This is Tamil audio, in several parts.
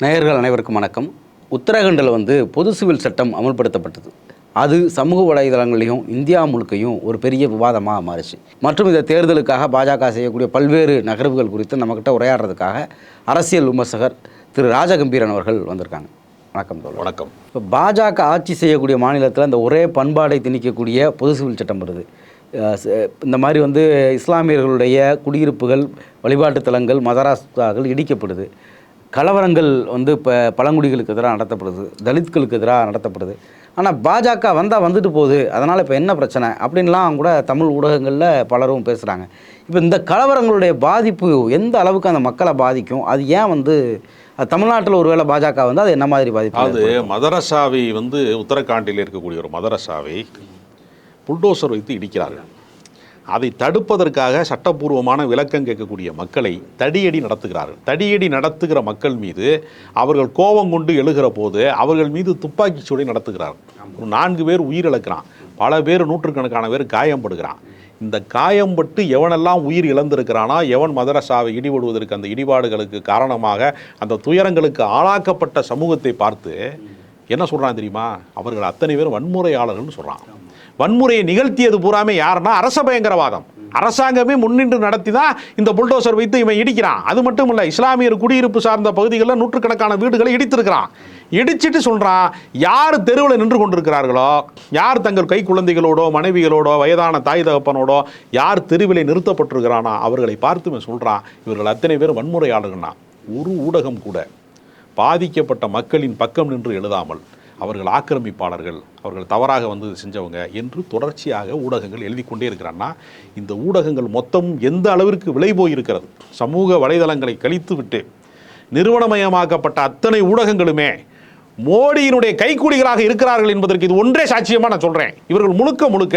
நேயர்கள் அனைவருக்கும் வணக்கம். உத்தரகண்டில் வந்து பொது சிவில் சட்டம் அமல்படுத்தப்பட்டது. அது சமூக வலைதளங்களையும் இந்தியா முழுக்கையும் ஒரு பெரிய விவாதமாக மாறிச்சு. மற்றும் இந்த தேர்தலுக்காக பாஜக செய்யக்கூடிய பல்வேறு நகர்வுகள் குறித்து நம்மக்கிட்ட உரையாடுறதுக்காக அரசியல் விமர்சகர் திரு ராஜகம்பீரன் அவர்கள் வந்திருக்காங்க. வணக்கம் வணக்கம். இப்போ பாஜக ஆட்சி செய்யக்கூடிய மாநிலத்தில் அந்த ஒரே பண்பாடை திணிக்கக்கூடிய பொது சிவில் சட்டம் வருது. இந்த மாதிரி வந்து இஸ்லாமியர்களுடைய குடியிருப்புகள் வழிபாட்டுத் தலங்கள் மதராஸ்தாக்கள் இடிக்கப்படுது. கலவரங்கள் வந்து இப்போ பழங்குடிகளுக்கு எதிராக நடத்தப்படுது தலித்களுக்கு எதிராக நடத்தப்படுது. ஆனால் பாஜக வந்தால் வந்துட்டு போகுது. அதனால் இப்போ என்ன பிரச்சனை? அப்படின்லாம் கூட தமிழ் ஊடகங்களில் பலரும் பேசுகிறாங்க இப்போ இந்த கலவரங்களுடைய பாதிப்பு எந்த அளவுக்கு அந்த மக்களை பாதிக்கும்? அது ஏன் வந்து தமிழ்நாட்டில் ஒருவேளை பாஜக வந்து அது என்ன மாதிரி பாதிப்பு அது மதரசாவை வந்து உத்தரகாண்டில் இருக்கக்கூடிய ஒரு மதரசாவை புல்டோசர் வைத்து இடிக்கிறார்கள். அதை தடுப்பதற்காக சட்டப்பூர்வமான விளக்கம் கேட்கக்கூடிய மக்களை தடியடி நடத்துகிறார்கள். தடியடி நடத்துகிற மக்கள் மீது அவர்கள் கோபம் கொண்டு எழுகிற போது அவர்கள் மீது துப்பாக்கி சூடை நடத்துகிறார்கள் ஒரு நான்கு பேர் உயிரிழக்கிறான். பல பேர் நூற்றுக்கணக்கான பேர் காயப்படுகிறான் இந்த காயம்பட்டு எவனெல்லாம் உயிர் இழந்திருக்கிறானா எவன் மதரசாவை இடிபடுவதற்கு அந்த இடிபாடுகளுக்கு காரணமாக அந்த துயரங்களுக்கு ஆளாக்கப்பட்ட சமூகத்தை பார்த்து என்ன சொல்கிறான் தெரியுமா? அவர்கள் அத்தனை பேரும் வன்முறையாளர்கள்னு சொல்கிறான் வன்முறையை நிகழ்த்தியது பூராமே யாருன்னா அரச பயங்கரவாதம். அரசாங்கமே முன்னின்று நடத்தி தான் இந்த புல்டோசர் வைத்து இவன் இடிக்கிறான். அது மட்டும் இல்லை இஸ்லாமியர் குடியிருப்பு சார்ந்த பகுதிகளில் நூற்றுக்கணக்கான வீடுகளை இடித்திருக்கிறான். இடிச்சிட்டு சொல்கிறான் யார் தெருவில் நின்று கொண்டிருக்கிறார்களோ யார் தங்கள் கை குழந்தைகளோடோ மனைவிகளோடோ வயதான தாய் தகப்பனோடோ யார் தெருவிலே நிறுத்தப்பட்டிருக்கிறானா அவர்களை பார்த்து இவன் சொல்கிறான் இவர்கள் அத்தனை பேர் வன்முறையாளர்கள்னா ஒரு ஊடகம் கூட பாதிக்கப்பட்ட மக்களின் பக்கம் நின்று எழுதாமல் அவர்கள் ஆக்கிரமிப்பாளர்கள் அவர்கள் தவறாக வந்து செஞ்சவங்க என்று தொடர்ச்சியாக ஊடகங்கள் எழுதி கொண்டே இருக்கிறான்னா இந்த ஊடகங்கள் மொத்தம் எந்த அளவிற்கு விலை போயிருக்கிறது? சமூக வலைதளங்களை கழித்து விட்டு நிறுவனமயமாக்கப்பட்ட அத்தனை ஊடகங்களுமே மோடியினுடைய கைக்கூலிகளாக இருக்கிறார்கள் என்பதற்கு இது ஒன்றே சாட்சியமாக நான் சொல்கிறேன் இவர்கள் முழுக்க முழுக்க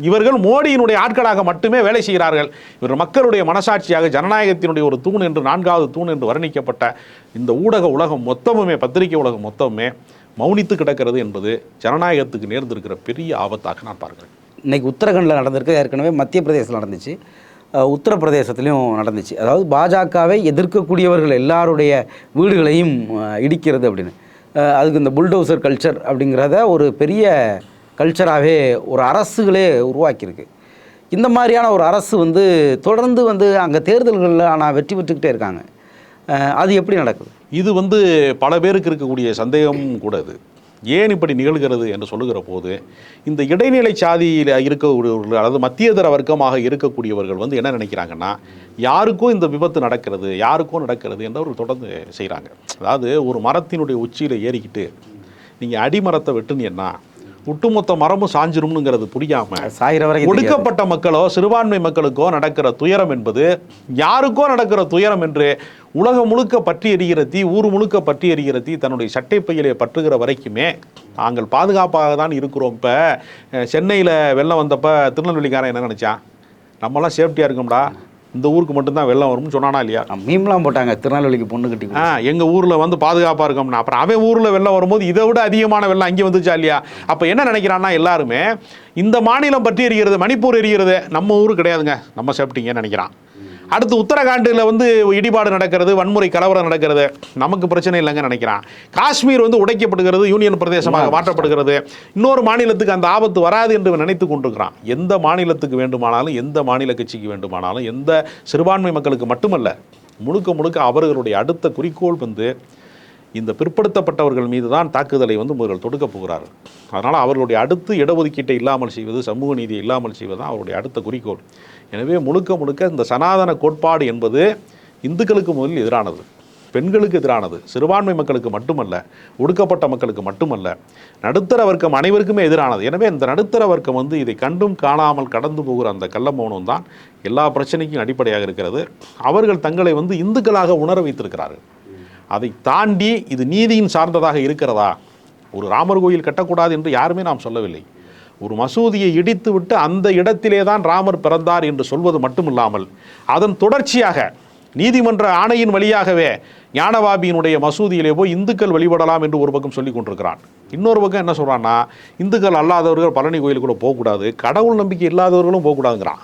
இவர்கள் மோடியினுடைய ஆட்களாக மட்டுமே வேலை செய்கிறார்கள். இவர்கள் மக்களுடைய மனசாட்சியாக ஜனநாயகத்தினுடைய ஒரு தூண் என்று நான்காவது தூண் என்று வர்ணிக்கப்பட்ட இந்த ஊடக உலகம் மொத்தமுமே பத்திரிகை உலகம் மொத்தமுமே மௌனித்து கிடக்கிறது என்பது ஜனநாயகத்துக்கு நேர்ந்திருக்கிற பெரிய ஆபத்தாக நான் பார்க்குறேன். இன்றைக்கி உத்தரகண்டில் நடந்திருக்கு ஏற்கனவே மத்திய பிரதேசத்தில் நடந்துச்சு. அஹ் உத்தரப்பிரதேசத்துலையும் நடந்துச்சு. அதாவது பாஜகவை எதிர்க்கக்கூடியவர்கள் எல்லாருடைய வீடுகளையும் இடிக்கிறது அப்படின்னு. அதுக்கு இந்த புல்டோசர் கல்ச்சர் அப்படிங்கிறத ஒரு பெரிய கல்ச்சராகவே ஒரு அரசுகளே உருவாக்கியிருக்கு. இந்த மாதிரியான ஒரு அரசு வந்து தொடர்ந்து வந்து அங்கே தேர்தல்களில் ஆனால் வெற்றி பெற்றுக்கிட்டே இருக்காங்க. அது எப்படி நடக்குது? இது வந்து பல பேருக்கு இருக்கக்கூடிய சந்தேகமும் கூட இது ஏன் இப்படி நிகழ்கிறது என்று சொல்லுகிற போது இந்த இடைநிலை சாதியில் இருக்கக்கூடியவர்கள் அதாவது மத்தியதர வர்க்கமாக இருக்கக்கூடியவர்கள் வந்து என்ன நினைக்கிறாங்கன்னா யாருக்கோ இந்த விபத்து நடக்கிறது யாருக்கோ நடக்கிறது என்று அவர்கள் தொடர்ந்து செய்கிறாங்க அதாவது ஒரு மரத்தினுடைய உச்சியில் ஏறிக்கிட்டு நீங்கள் அடிமரத்தை வெட்டுனீங்கன்னா ஒட்டுமொத்த மரமும் சாஞ்சிரும்னுங்கிறது புரியாம. ஒடுக்கப்பட்ட மக்களோ சிறுபான்மை மக்களுக்கோ நடக்கிற துயரம் என்பது யாருக்கோ நடக்கிற துயரம் என்று உலகம் முழுக்க பற்றி எறிகிற தீ ஊர் முழுக்க பற்றி எறிகிற தீ தன்னுடைய சட்டைப்பையிலே பற்றுகிற வரைக்குமே நாங்கள் பாதுகாப்பாக தான் இருக்கிறோம். இப்போ சென்னையில் வெள்ளம் வந்தப்ப திருநெல்வேலிக்காரன் என்ன நினச்சான்? நம்மலாம் சேஃப்டியாக இருக்கோம்டா. இந்த ஊருக்கு மட்டும்தான் வெள்ளம் வரும்னு சொன்னானா இல்லையா? மீம்லாம் போட்டாங்க. திருநெல்வேலிக்கு பொண்ணு கட்டி ஆ எங்கள் ஊரில் வந்து பாதுகாப்பாக இருக்கோம்னா அப்புறம் அவன் ஊரில் வெள்ளம் வரும்போது இதை விட அதிகமான வெள்ளம் அங்கே வந்துச்சா இல்லையா? அப்போ என்ன நினைக்கிறான்னா எல்லாருமே இந்த மாநிலம் பற்றி எரிகிறது மணிப்பூர் எரிகிறது நம்ம ஊர் கிடையாதுங்க. நம்ம சேஃப்டிங்கன்னு நினைக்கிறான். அடுத்து உத்தரகாண்டில் வந்து இடிபாடு நடக்கிறது வன்முறை கலவரம் நடக்கிறது. நமக்கு பிரச்சனை இல்லைங்க நினைக்கிறான். காஷ்மீர் வந்து உடைக்கப்படுகிறது யூனியன் பிரதேசமாக மாற்றப்படுகிறது. இன்னொரு மாநிலத்துக்கு அந்த ஆபத்து வராது என்று நினைத்து கொண்டிருக்கிறான். எந்த மாநிலத்துக்கு வேண்டுமானாலும் எந்த மாநில கட்சிக்கு வேண்டுமானாலும் எந்த சிறுபான்மை மக்களுக்கு மட்டுமல்ல முழுக்க முழுக்க அவர்களுடைய அடுத்த குறிக்கோள் வந்து இந்த பிற்படுத்தப்பட்டவர்கள் மீது தான் தாக்குதலை வந்து முதல்கள் தொடுக்கப் போகிறார்கள் அதனால் அவர்களுடைய அடுத்து இடஒதுக்கீட்டை இல்லாமல் செய்வது சமூக நீதியை இல்லாமல் செய்வது தான் அவருடைய அடுத்த குறிக்கோள். எனவே முழுக்க முழுக்க இந்த சனாதன கோட்பாடு என்பது இந்துக்களுக்கு முதலில் எதிரானது பெண்களுக்கு எதிரானது சிறுபான்மை மக்களுக்கு மட்டுமல்ல ஒடுக்கப்பட்ட மக்களுக்கு மட்டுமல்ல நடுத்தர வர்க்கம் அனைவருக்குமே எதிரானது. எனவே இந்த நடுத்தர வர்க்கம் வந்து இதை கண்டும் காணாமல் கடந்து போகிற அந்த கள்ள மௌனம் தான் எல்லா பிரச்சனைக்கும் அடிப்படையாக இருக்கிறது. அவர்கள் தங்களை வந்து இந்துக்களாக உணர வைத்திருக்கிறார்கள். அதை தாண்டி இது நீதியின் சார்ந்ததாக இருக்கிறதா? ஒரு ராமர் கோயில் கட்டக்கூடாது என்று யாருமே நாம் சொல்லவில்லை. ஒரு மசூதியை இடித்து விட்டு அந்த இடத்திலே தான் ராமர் பிறந்தார் என்று சொல்வது மட்டுமில்லாமல் அதன் தொடர்ச்சியாக நீதிமன்ற ஆணையின் வழியாகவே ஞானவாபியினுடைய மசூதியிலே போய் இந்துக்கள் வழிபடலாம் என்று ஒரு பக்கம் சொல்லி கொண்டிருக்கிறான். இன்னொரு பக்கம் என்ன சொல்கிறான்னா இந்துக்கள் அல்லாதவர்கள் பழனி கோயிலுக்குள்ளே போகக்கூடாது கடவுள் நம்பிக்கை இல்லாதவர்களும் போகக்கூடாதுங்கிறான்.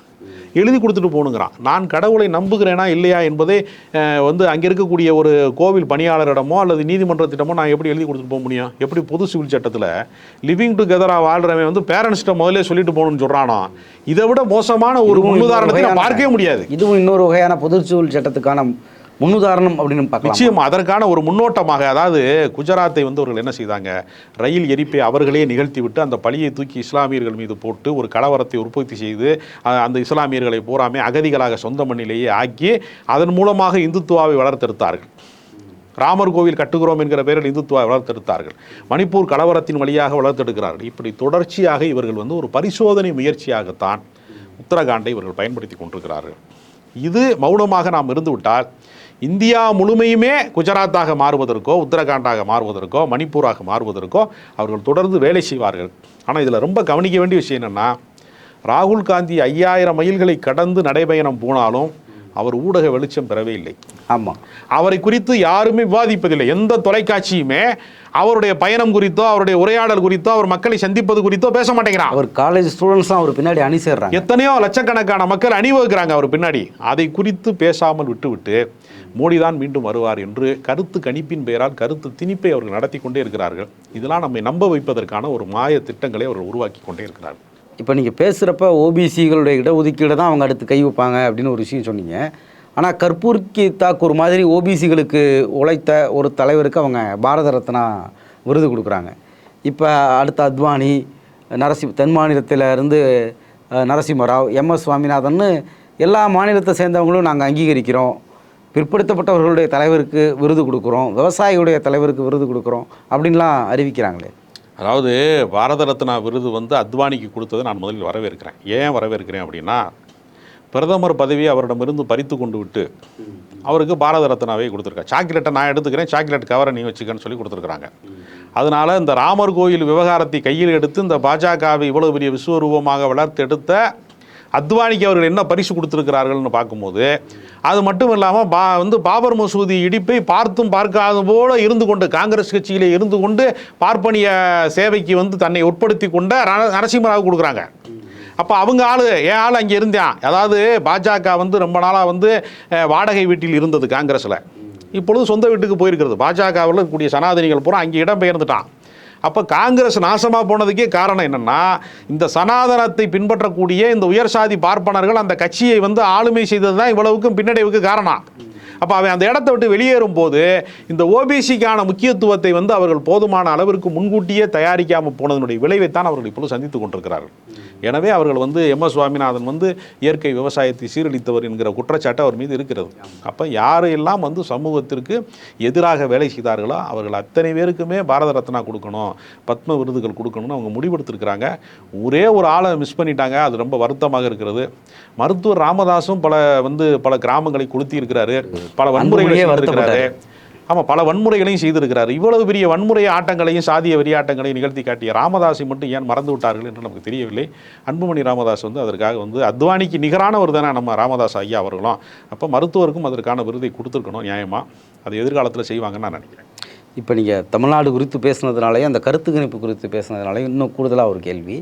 எழுதி கொடுத்துட்டு போகணுங்கிறான். நான் கடவுளை நம்புகிறேனா இல்லையா என்பதை வந்து அங்கே இருக்கக்கூடிய ஒரு கோவில் பணியாளரிடமோ அல்லது நீதிமன்றத்திடமோ நான் எப்படி எழுதி கொடுத்துட்டு போக முடியும்? எப்படி பொது சிவில் சட்டத்தில் லிவிங் டுகெதராக வாழ்றவன் வந்து பேரண்ட்ஸ்கிட்ட முதல்ல சொல்லிட்டு போகணும்னு சொல்கிறானோ இதை விட மோசமான ஒரு முன்னுதாரணத்தை பார்க்கவே முடியாது. இதுவும் இன்னொரு வகையான பொதுச்சூழல் சட்டத்துக்கான முன்னுதாரணம் அப்படின்னு பார்க்கலாம்? நிச்சயம். அதற்கான ஒரு முன்னோட்டமாக அதாவது குஜராத்தை வந்து அவர்கள் என்ன செய்தாங்க? ரயில் எரிப்பை அவர்களே நிகழ்த்திவிட்டு அந்த பழியை தூக்கி இஸ்லாமியர்கள் மீது போட்டு ஒரு கலவரத்தை உற்பத்தி செய்து அந்த இஸ்லாமியர்களை பூராமே அகதிகளாக சொந்த மண்ணிலேயே ஆக்கி அதன் மூலமாக இந்துத்துவாவை வளர்த்தெடுத்தார்கள். ராமர் கோவில் கட்டுகிறோம் என்கிற பெயரில் இந்துத்துவா வளர்த்தெடுத்தார்கள். மணிப்பூர் கலவரத்தின் வழியாக வளர்த்தெடுக்கிறார்கள். இப்படி தொடர்ச்சியாக இவர்கள் வந்து ஒரு பரிசோதனை முயற்சியாகத்தான் உத்தரகாண்டை இவர்கள் பயன்படுத்தி கொண்டிருக்கிறார்கள். இது மௌனமாக நாம் இருந்துவிட்டால் இந்தியா முழுமையுமே குஜராத்தாக மாறுவதற்கோ உத்தரகாண்டாக மாறுவதற்கோ மணிப்பூராக மாறுவதற்கோ அவர்கள் தொடர்ந்து வேலை செய்வார்கள். ஆனால் இதில் ரொம்ப கவனிக்க வேண்டிய விஷயம் என்னென்னா ராகுல் காந்தி ஐயாயிரம் மைல்களை கடந்து நடைபயணம் போனாலும் அவர் ஊடக வெளிச்சம் பெறவே இல்லை. ஆமாம் அவரை குறித்து யாருமே விவாதிப்பதில்லை. எந்த தொலைக்காட்சியுமே அவருடைய பயணம் குறித்தோ அவருடைய உரையாடல் குறித்தோ அவர் மக்களை சந்திப்பது குறித்தோ பேச மாட்டேங்கிறான். அவர் காலேஜ் ஸ்டூடெண்ட்ஸ்லாம் அவர் பின்னாடி அணி சேர்றாங்க. எத்தனையோ லட்சக்கணக்கான மக்கள் அணிவகுக்கிறாங்க அவர் பின்னாடி. அதை குறித்து பேசாமல் விட்டுவிட்டு மோடி தான் மீண்டும் வருவார் என்று கருத்து கணிப்பின் பெயரால் கருத்து திணிப்பை அவர்கள் நடத்தி கொண்டே இருக்கிறார்கள். இதெல்லாம் நம்மை நம்ப வைப்பதற்கான ஒரு மாய திட்டங்களை அவர்கள் உருவாக்கி கொண்டே இருக்கிறார்கள். இப்போ நீங்கள் பேசுகிறப்ப ஓபிசிகளுடைய இடஒதுக்கீடு தான் அவங்க அடுத்து கை வைப்பாங்க அப்படின்னு ஒரு விஷயம் சொன்னீங்க. ஆனால் கற்பூர்கி தாக்கூர் மாதிரி ஓபிசிகளுக்கு உழைத்த ஒரு தலைவருக்கு அவங்க பாரத ரத்னா விருது கொடுக்குறாங்க. இப்போ அடுத்த அத்வானி நரசி தென் மாநிலத்தில் இருந்து நரசிம்மராவ் எம் எஸ் சுவாமிநாதன் எல்லா மாநிலத்தை சேர்ந்தவங்களும் நாங்கள் அங்கீகரிக்கிறோம். பிற்படுத்தப்பட்டவர்களுடைய தலைவருக்கு விருது கொடுக்குறோம் விவசாயியுடைய தலைவருக்கு விருது கொடுக்குறோம் அப்படின்லாம் அறிவிக்கிறாங்களே. அதாவது பாரத ரத்னா விருது வந்து அத்வானிக்கு கொடுத்ததை நான் முதலில் வரவேற்கிறேன். ஏன் வரவேற்கிறேன் அப்படின்னா பிரதமர் பதவியை அவரிடமிருந்து பறித்து கொண்டு விட்டு அவருக்கு பாரத ரத்னாவே கொடுத்துருக்கா சாக்லேட்டை நான் எடுத்துக்கிறேன் சாக்லேட் கவரை நீ வச்சுக்கன்னு சொல்லி கொடுத்துருக்குறாங்க. அதனால் இந்த ராமர் கோயில் விவகாரத்தை கையில் எடுத்து இந்த பாஜகவை இவ்வளோ பெரிய விஸ்வரூபமாக வளர்த்து எடுத்த அத்வானிக்கு அவர்கள் என்ன பரிசு கொடுத்துருக்கிறார்கள்னு பார்க்கும்போது அது மட்டும் இல்லாமல் பா வந்து பாபர் மசூதி இடிப்பை பார்த்தும் பார்க்காத போல இருந்து கொண்டு காங்கிரஸ் கட்சியிலே இருந்து கொண்டு பார்ப்பனிய சேவைக்கு வந்து தன்னை உட்படுத்தி கொண்ட ர- நரசிம்மராவுக்கு கொடுக்குறாங்க. அப்போ அவங்க ஆள் என் ஆள் அங்கே இருந்தான்? அதாவது பாஜக வந்து ரொம்ப நாளாக வந்து வாடகை வீட்டில் இருந்தது காங்கிரஸில். இப்பொழுது சொந்த வீட்டுக்கு போயிருக்கிறது. பாஜகவில் இருக்கக்கூடிய சனாதனிகள் பூரா அங்கே இடம் பெயர்ந்துட்டான் அப்போ காங்கிரஸ் நாசமாக போனதுக்கே காரணம் என்னென்னா இந்த சனாதனத்தை பின்பற்றக்கூடிய இந்த உயர் சாதி பார்ப்பனர்கள் அந்த கட்சியை வந்து ஆளுமை செய்தது தான் இவ்வளவுக்கும் பின்னடைவுக்கு காரணம். அப்போ அவன் அந்த இடத்த விட்டு வெளியேறும் போது இந்த ஓபிசிக்கான முக்கியத்துவத்தை வந்து அவர்கள் போதுமான அளவிற்கு முன்கூட்டியே தயாரிக்காமல் போனதனுடைய விளைவைத்தான் அவர்கள் இப்பொழுது சந்தித்து கொண்டிருக்கிறார்கள். எனவே அவர்கள் வந்து எம் எஸ் சுவாமிநாதன் வந்து இயற்கை விவசாயத்தை சீரழித்தவர் என்கிற குற்றச்சாட்டு அவர் மீது இருக்கிறது. அப்போ யாரெல்லாம் வந்து சமூகத்திற்கு எதிராக வேலை செய்தார்களோ அவர்கள் அத்தனை பேருக்குமே பாரத ரத்னா கொடுக்கணும் பத்ம விருதுகள் கொடுக்கணும்னு அவங்க முடிவெடுத்திருக்கிறாங்க. ஒரே ஒரு ஆளை மிஸ் பண்ணிட்டாங்க அது ரொம்ப வருத்தமாக இருக்கிறது. மருத்துவர் ராமதாசும் பல வந்து பல கிராமங்களை கொளுத்தி இருக்கிறாரு. பல வன்முறைகளை அன்புமணியே செய்திருக்கிறாரு. ஆமாம் பல வன்முறைகளையும் செய்திருக்கிறார். இவ்வளவு பெரிய வன்முறை ஆட்டங்களையும் சாதிய வெறியாட்டங்களையும் நிகழ்த்தி காட்டிய ராமதாஸை மட்டும் ஏன் மறந்து விட்டார்கள் என்று நமக்கு தெரியவில்லை. அன்புமணி ராமதாஸ் வந்து அதற்காக வந்து அத்வானிக்கு நிகரானவர் தானே நம்ம ராமதாஸ் ஐயா அவர்களும். அப்போ மருத்துவருக்கும் அதற்கான விருதை கொடுத்துருக்கணும் நியாயமாக அது எதிர்காலத்தில் செய்வாங்கன்னு நான் நினைக்கிறேன். இப்போ நீங்கள் தமிழ்நாடு குறித்து பேசுனதுனாலேயே அந்த கருத்து கணிப்பு குறித்து பேசுனதுனாலே இன்னும் கூடுதலாக ஒரு கேள்வி.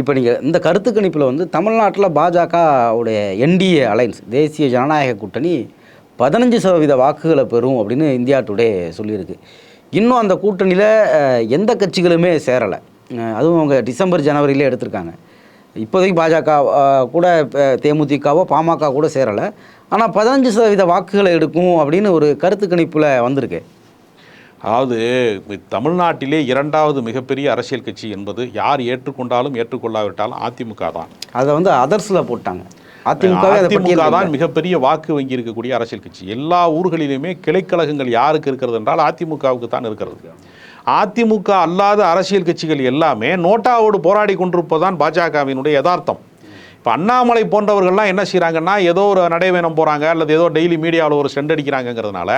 இப்போ நீங்கள் இந்த கருத்து கணிப்பில் வந்து தமிழ்நாட்டில் பாஜக உடைய என்டிஏ அலைன்ஸ் தேசிய ஜனநாயக கூட்டணி பதினஞ்சு சதவீத வாக்குகளை பெறும் அப்படின்னு இந்தியா டுடே சொல்லியிருக்கு. இன்னும் அந்த கூட்டணியில் எந்த கட்சிகளுமே சேரலை. அதுவும் அவங்க டிசம்பர் ஜனவரியிலே எடுத்திருக்காங்க. இப்போதைக்கு பாஜக கூட தேமுதிகவோ பாமக கூட சேரலை. ஆனால் பதினஞ்சு சதவீத வாக்குகளை எடுக்கும் அப்படின்னு ஒரு கருத்து கணிப்பில் வந்திருக்கு. அதாவது தமிழ்நாட்டிலே இரண்டாவது மிகப்பெரிய அரசியல் கட்சி என்பது யார் ஏற்றுக்கொண்டாலும் ஏற்றுக்கொள்ளாவிட்டாலும் அதிமுக தான். அதை வந்து அதர்ஸில் போட்டாங்க. அதிமுக தான் மிகப்பெரிய வாக்கு வங்கி இருக்கக்கூடிய அரசியல் கட்சி. எல்லா ஊர்களிலுமே கிளைக்கழகங்கள் யாருக்கு இருக்கிறது என்றால் அதிமுகவுக்கு தான் இருக்கிறது. அதிமுக அல்லாத அரசியல் கட்சிகள் எல்லாமே நோட்டாவோடு போராடி கொண்டிருப்பதுதான் பாஜகவினுடைய யதார்த்தம். இப்போ அண்ணாமலை போன்றவர்கள்லாம் என்ன செய்கிறாங்கன்னா ஏதோ ஒரு நடைபயணம் போகிறாங்க அல்லது ஏதோ டெய்லி மீடியாவில் ஒரு ஸ்டெண்ட் அடிக்கிறாங்கங்கிறதுனால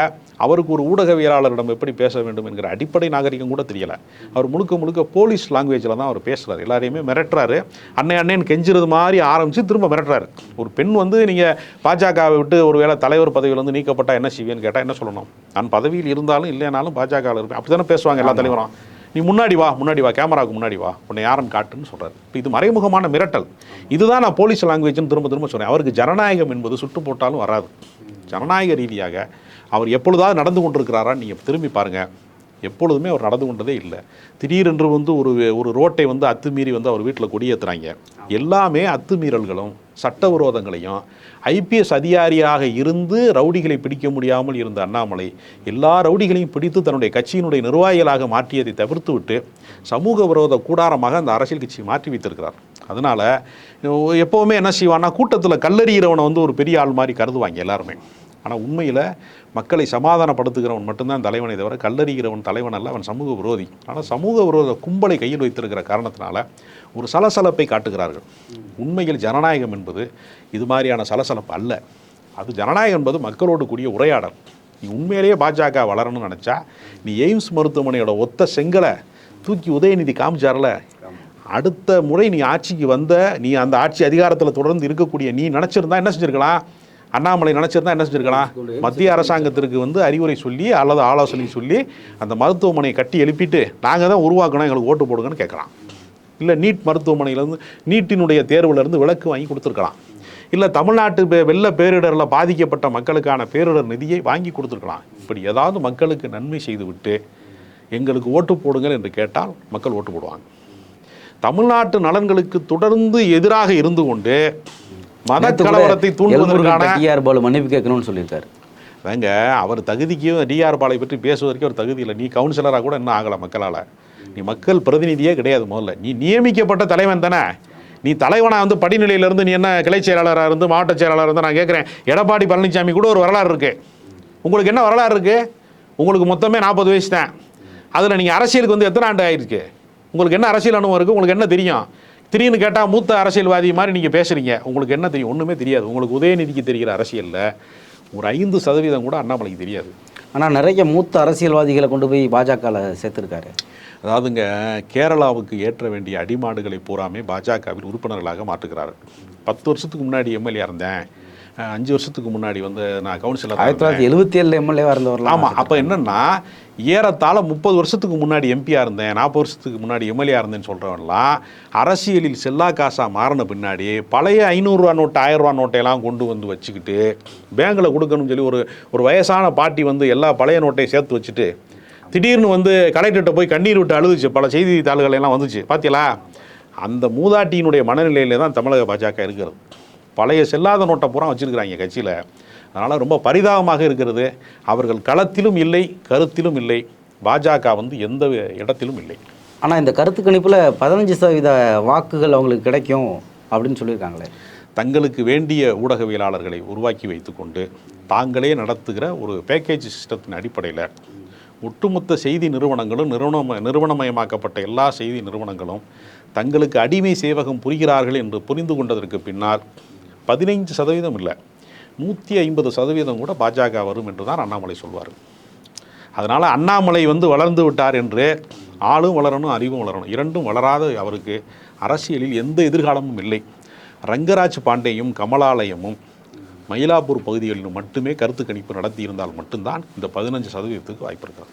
அவருக்கு ஒரு ஊடகவியலாளரிடம் எப்படி பேச வேண்டும் என்கிற அடிப்படை நாகரிகம் கூட தெரியல. அவர் முழுக்க முழுக்க போலீஸ் லாங்குவேஜில் தான் அவர் பேசுகிறார் எல்லாரையுமே மிரட்டுறாரு. அன்னை அண்ணன் கெஞ்சுறது மாதிரி ஆரம்பித்து திரும்ப மிரட்டுறாரு. ஒரு பெண் வந்து நீங்கள் பாஜகவை விட்டு ஒரு வேளை தலைவர் பதவியில் வந்து நீக்கப்பட்டா என்ன செய்வேன்னு கேட்டால் என்ன சொல்லணும்? நான் பதவியில் இருந்தாலும் இல்லைனாலும் பாஜகவில் இருப்பேன். அப்படி தானே பேசுவாங்க எல்லா தலைவரும். நீ முன்னாடி வா முன்னாடி வா கேமராவுக்கு முன்னாடி வா. உன்னை யாரும் காட்டுன்னு சொல்கிறார் இப்போ இது மறைமுகமான மிரட்டல். இதுதான் நான் போலீஸ் லாங்குவேஜ்னு திரும்ப திரும்ப சொன்னேன். அவருக்கு ஜனநாயகம் என்பது சுட்டு போட்டாலும் வராது. ஜனநாயக ரீதியாக அவர் எப்பொழுதாவது நடந்து கொண்டிருக்கிறாரான்னு நீங்கள் திரும்பி பாருங்கள் எப்பொழுதுமே அவர் நடந்து கொண்டதே இல்லை. திடீரென்று வந்து ஒரு ஒரு ரோட்டை வந்து அத்துமீறி வந்து அவர் வீட்டில் கொடியேற்றுறாங்க எல்லாமே அத்துமீறல்களும் சட்டவிரோதங்களையும் ஐபிஎஸ் அதிகாரியாக இருந்து ரவுடிகளை பிடிக்க முடியாமல் இருந்த அண்ணாமலை எல்லா ரவுடிகளையும் பிடித்து தன்னுடைய கட்சியினுடைய நிர்வாகிகளாக மாற்றியதை தவிர்த்து விட்டு சமூக விரோத கூடாரமாக அந்த அரசியல் கட்சியை மாற்றி வைத்திருக்கிறார். அதனால் எப்போவுமே என்ன செய்வான்னா கூட்டத்தில் கல்லறிகிறவனை வந்து ஒரு பெரிய ஆள் மாதிரி கருதுவாங்க எல்லாருமே. ஆனால் உண்மையில் மக்களை சமாதானப்படுத்துகிறவன் மட்டும்தான் தலைவனை தவிர கல்லறிகிறவன் தலைவன் அல்ல அவன் சமூக விரோதி. ஆனால் சமூக விரோத கும்பலை கையில் வைத்திருக்கிற காரணத்தினால ஒரு சலசலப்பை காட்டுகிறார்கள். உண்மையில் ஜனநாயகம் என்பது இது மாதிரியான சலசலப்பு அல்ல. அது ஜனநாயகம் என்பது மக்களோடு கூடிய உரையாடல். நீ உண்மையிலேயே பாஜக வளரணும்னு நினச்சா நீ எய்ம்ஸ் மருத்துவமனையோட ஒத்த செங்கலை தூக்கி உதயநிதி காமிச்சார்ல அடுத்த முறை நீ ஆட்சிக்கு வந்த நீ அந்த ஆட்சி அதிகாரத்தில் தொடர்ந்து இருக்கக்கூடிய நீ நினச்சிருந்தா என்ன செஞ்சிருக்கலாம்? அண்ணாமலை நினச்சிருந்தா என்ன செஞ்சிருக்கலாம்? மத்திய அரசாங்கத்திற்கு வந்து அறிவுரை சொல்லி அல்லது ஆலோசனை சொல்லி அந்த மருத்துவமனையை கட்டி எழுப்பிட்டு நாங்கள் தான் உருவாக்கணும் எங்களுக்கு ஓட்டு போடுங்கன்னு கேட்கலாம். இல்லை நீட் மருத்துவமனையிலேருந்து நீட்டினுடைய தேர்வுலேருந்து விலக்கு வாங்கி கொடுத்துருக்கலாம். இல்லை தமிழ்நாட்டு வெள்ள பேரிடரில் பாதிக்கப்பட்ட மக்களுக்கான பேரிடர் நிதியை வாங்கி கொடுத்துருக்கலாம். இப்படி ஏதாவது மக்களுக்கு நன்மை செய்துவிட்டு எங்களுக்கு ஓட்டு போடுங்கள் என்று கேட்டால் மக்கள் ஓட்டு போடுவாங்க. தமிழ்நாட்டு நலன்களுக்கு தொடர்ந்து எதிராக இருந்து கொண்டு மத கலவரத்தை தூண்டுவதற்கான டிஆர் பாலு மன்னிப்பு கேட்கணும்னு சொல்லியிருக்காரு. அதாங்க அவர் தகுதிக்கும் டிஆர் பாலை பற்றி பேசுவதற்கு ஒரு தகுதி இல்லை. நீ கவுன்சிலராக கூட இன்னும் ஆகலை மக்களால்? நீ மக்கள் பிரதிநிதியே கிடையாது முதல்ல. நீ நியமிக்கப்பட்ட தலைவன் தானே? நீ தலைவனாக வந்து படிநிலையிலேருந்து நீ என்ன கிளை செயலாளராக இருந்து மாவட்ட செயலாளராக இருந்து நான் கேட்குறேன். எடப்பாடி பழனிசாமி கூட ஒரு வரலாறு இருக்குது உங்களுக்கு என்ன வரலாறு இருக்குது உங்களுக்கு மொத்தமே நாற்பது வயசு தான். அதில் நீங்கள் அரசியலுக்கு வந்து எத்தனை ஆண்டு ஆயிருக்கு? உங்களுக்கு என்ன அரசியல் அனுபவம் இருக்குது உங்களுக்கு என்ன தெரியும்? திடீர்னு கேட்டால் மூத்த அரசியல்வாதி மாதிரி நீங்கள் பேசுகிறீங்க உங்களுக்கு என்ன தெரியும்? ஒன்றுமே தெரியாது. உங்களுக்கு உதயநிதிக்கு தெரிகிற அரசியலில் ஒரு ஐந்து சதவீதம் கூட அண்ணாமலைக்கு தெரியாது. ஆனால் நிறைய மூத்த அரசியல்வாதிகளை கொண்டு போய் பாஜகவில் சேர்த்துருக்காரு. அதாவதுங்க கேரளாவுக்கு ஏற்ற வேண்டிய அடிமாடுகளை பூராமே பாஜகவில் உறுப்பினர்களாக மாற்றுகிறார்கள். பத்து வருஷத்துக்கு முன்னாடி எம்எல்ஏ இருந்தேன். அஞ்சு வருஷத்துக்கு முன்னாடி வந்து நான் கவுன்சிலர் ஆயிரத்தி தொள்ளாயிரத்தி எழுபத்தி ஏழில் எம்எல்ஏவாக இருந்தவர்லாம் ஆமாம் அப்போ என்னன்னா ஏறத்தாழ முப்பது வருஷத்துக்கு முன்னாடி எம்பியாக இருந்தேன் நாற்பது வருஷத்துக்கு முன்னாடி எம்எல்ஏ இருந்தேன்னு சொல்கிறவன்லாம் அரசியலில் செல்லா காசா மாறின பின்னாடி பழைய ஐநூறுரூவா நோட்டு ஆயிரரூவா நோட்டையெல்லாம் கொண்டு வந்து வச்சுக்கிட்டு பேங்கில் கொடுக்கணும்னு சொல்லி ஒரு ஒரு வயசான பாட்டி வந்து எல்லா பழைய நோட்டையும் சேர்த்து வச்சுட்டு திடீர்னு வந்து கலெக்டர்கிட்ட போய் கண்ணீர் விட்டு அழுதுச்சு பல செய்தித்தாள்கள் எல்லாம் வந்துச்சு. பார்த்தீங்களா அந்த மூதாட்டியினுடைய மனநிலையில தான் தமிழக பாஜக இருக்கிறது. பழைய செல்லாத நோட்டை பூரா வச்சிருக்கிறாங்க கட்சியில். அதனால் ரொம்ப பரிதாபமாக இருக்கிறது. அவர்கள் களத்திலும் இல்லை கருத்திலும் இல்லை. பாஜக வந்து எந்த இடத்திலும் இல்லை. ஆனால் இந்த கருத்து கணிப்பில் பதினஞ்சு சதவீத வாக்குகள் அவங்களுக்கு கிடைக்கும் அப்படின்னு சொல்லியிருக்காங்களே. தங்களுக்கு வேண்டிய ஊடகவியலாளர்களை உருவாக்கி வைத்துக்கொண்டு தாங்களே நடத்துகிற ஒரு பேக்கேஜ் சிஸ்டத்தின் அடிப்படையில் ஒட்டுமொத்த செய்தி நிறுவனங்களும் நிறுவனம நிறுவனமயமாக்கப்பட்ட எல்லா செய்தி நிறுவனங்களும் தங்களுக்கு அடிமை சேவகம் புரிகிறார்கள் என்று புரிந்து கொண்டதற்கு பின்னால் பதினைஞ்சு சதவீதம் இல்லை. நூற்றி ஐம்பது சதவீதம் கூட பாஜக வரும் என்று தான் அண்ணாமலை சொல்வார். அதனால் அண்ணாமலை வந்து வளர்ந்து விட்டார் என்று ஆளும் வளரணும் அறிவும் வளரணும். இரண்டும் வளராத அவருக்கு அரசியலில் எந்த எதிர்காலமும் இல்லை. ரங்கராஜ் பாண்டேயும் கமலாலயமும் மயிலாப்பூர் பகுதிகளில் மட்டுமே கருத்து கணிப்பு நடத்தியிருந்தால் மட்டும்தான் இந்த பதினஞ்சு சதவீதத்துக்கு வாய்ப்பு இருக்கிறது.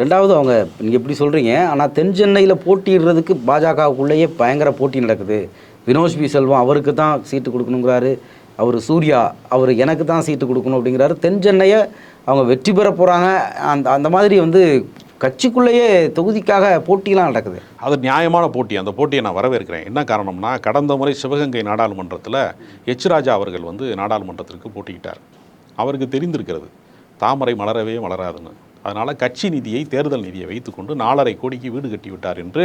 ரெண்டாவது அவங்க நீங்கள் இப்படி சொல்கிறீங்க ஆனால் தென் சென்னையில் போட்டியிடுறதுக்கு பாஜகவுக்குள்ளேயே பயங்கர போட்டி நடக்குது. வினோஷ் பி செல்வம் அவருக்கு தான் சீட்டு கொடுக்கணுங்கிறாரு. அவர் சூர்யா அவர் எனக்கு தான் சீட்டு கொடுக்கணும் அப்படிங்கிறாரு. தென் சென்னையை அவங்க வெற்றி பெற போகிறாங்க அந்த அந்த மாதிரி வந்து கட்சிக்குள்ளேயே தொகுதிக்காக போட்டிலாம் நடக்குது. அது நியாயமான போட்டி. அந்த போட்டியை நான் வரவேற்கிறேன். என்ன காரணம்னா கடந்த முறை சிவகங்கை நாடாளுமன்றத்தில் எச் ராஜா அவர்கள் வந்து நாடாளுமன்றத்திற்கு போட்டியிட்டார். அவருக்கு தெரிந்திருக்கிறது. தாமரை மலரவே மலராதுன்னு. அதனால் கட்சி நிதியை தேர்தல் நிதியை வைத்துக்கொண்டு நாலரை கோடிக்கு வீடு கட்டிவிட்டார் என்று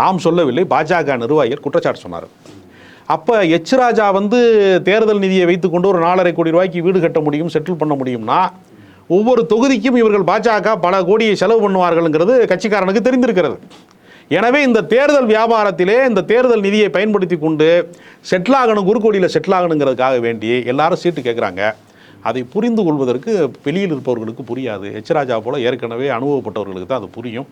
நாம் சொல்லவில்லை. பாஜக நிர்வாகிகள் குற்றச்சாட்டு சொன்னார் அப்போ எச் ராஜா வந்து தேர்தல் நிதியை வைத்துக்கொண்டு ஒரு நாலரை கோடி ரூபாய்க்கு வீடு கட்ட முடியும் செட்டில் பண்ண முடியும்னா ஒவ்வொரு தொகுதிக்கும் இவர்கள் பாஜக பல கோடியை செலவு பண்ணுவார்கள்ங்கிறது கட்சிக்காரனுக்கு தெரிந்திருக்கிறது. எனவே இந்த தேர்தல் வியாபாரத்திலே இந்த தேர்தல் நிதியை பயன்படுத்தி கொண்டு செட்டில் ஆகணும் குறுக்கோடியில் செட்டில் ஆகணுங்கிறதுக்காக வேண்டி எல்லாரும் சீட்டு கேட்குறாங்க அதை புரிந்து கொள்வதற்கு வெளியில் இருப்பவர்களுக்கு புரியாது. எச். போல் ஏற்கனவே அனுபவப்பட்டவர்களுக்கு தான் அது புரியும்.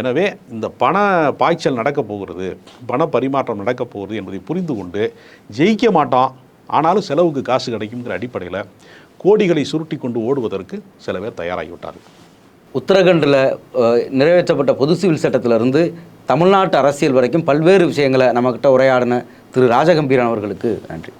எனவே இந்த பண பாய்ச்சல் நடக்கப் போகிறது பண பரிமாற்றம் நடக்கப் போகிறது என்பதை புரிந்து கொண்டு ஜெயிக்க மாட்டோம் ஆனாலும் செலவுக்கு காசு கிடைக்குங்கிற அடிப்படையில் கோடிகளை சுருட்டி கொண்டு ஓடுவதற்கு சில பேர் தயாராகிவிட்டார்கள். உத்தரகண்டில் நிறைவேற்றப்பட்ட பொது சிவில் சட்டத்திலிருந்து தமிழ்நாட்டு அரசியல் வரைக்கும் பல்வேறு விஷயங்களை நம்மக்கிட்ட உரையாடின திரு ராஜகம்பீரன் அவர்களுக்கு நன்றி.